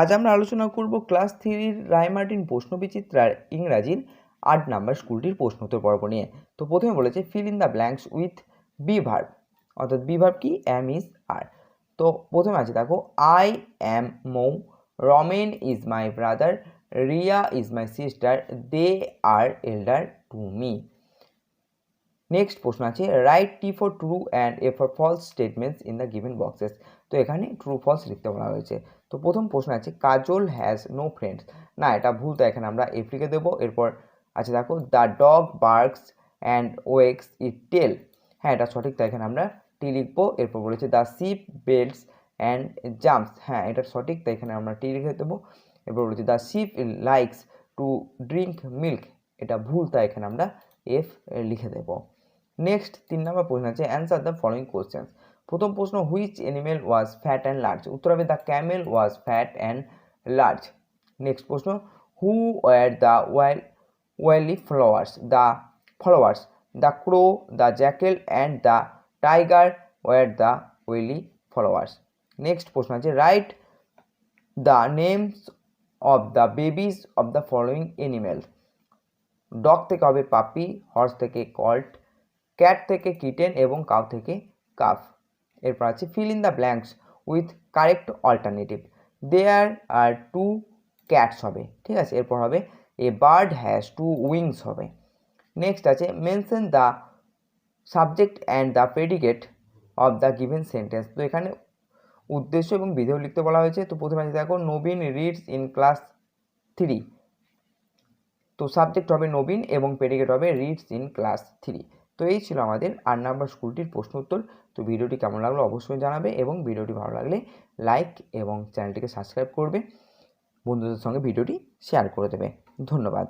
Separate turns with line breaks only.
আজ আমরা আলোচনা করব ক্লাস থ্রির রায়মার্টিন প্রশ্নবিচিত্রার ইংরাজির আট নাম্বার স্কুলটির প্রশ্নোত্তর পর্ব নিয়ে। তো প্রথমে বলেছে fill in the blanks with be verb অর্থাৎ বি ভার্ব কি? অ্যাম ইজ আর তো প্রথমে আছে দেখো I am Mou Ramen is my brother Riya is my sister they are elder to me next প্রশ্ন আছে right T for true and F for false statements in the given boxes তো এখানে true false লিখতে বলা হয়েছে। তো প্রথম প্রশ্ন আছে, কাজল হ্যাজ নো ফ্রেন্ডস না, এটা ভুল, তো এখানে আমরা এফ লিখে দেবো। এরপর আছে দেখো the dog barks and wags it tail হ্যাঁ এটা সঠিক, তো এখানে আমরা টি লিখব। এরপর বলেছে the sheep bleats and jumps হ্যাঁ এটা সঠিক, তো এখানে আমরা টি লিখে দেবো। এরপর বলেছে the sheep likes to drink milk এটা ভুল তাই এখানে আমরা এফ লিখে দেবো। নেক্সট তিন নম্বর প্রশ্ন আছে অ্যান্সার দ্য ফলোয়িং কোশ্চেন্স প্রথম প্রশ্ন which animal was fat and large উত্তর হবে the camel was fat and large next প্রশ্ন who were the wily wily flowers the followers the crow the jackal and the tiger were the wily followers next প্রশ্ন আছে right the names of the babies of the following animal dog থেকে হবে puppy, horse থেকে colt, cat থেকে kitten এবং cow থেকে calf. এরপর আছে fill in the blanks with correct alternative. There are two cats হবে, ঠিক আছে? এরপর হবে a bird has two wings হবে। নেক্সট আছে mention the subject and the predicate of the given sentence তো এখানে উদ্দেশ্য এবং বিধেয় লিখতে বলা হয়েছে। তো প্রথমে দেখো, Nabin reads in class three তো সাবজেক্ট হবে নবীন এবং প্রেডিকেট হবে রিডস ইন ক্লাস থ্রি তো এই ছিল আমাদের আট নাম্বার স্কুলটির প্রশ্ন উত্তর। তো ভিডিওটি কেমন লাগল অবশ্যই জানাবে এবং ভিডিওটি ভালো লাগলে লাইক এবং চ্যানেলটিকে সাবস্ক্রাইব করবে। বন্ধুদের সঙ্গে ভিডিওটি শেয়ার করে দেবে। ধন্যবাদ।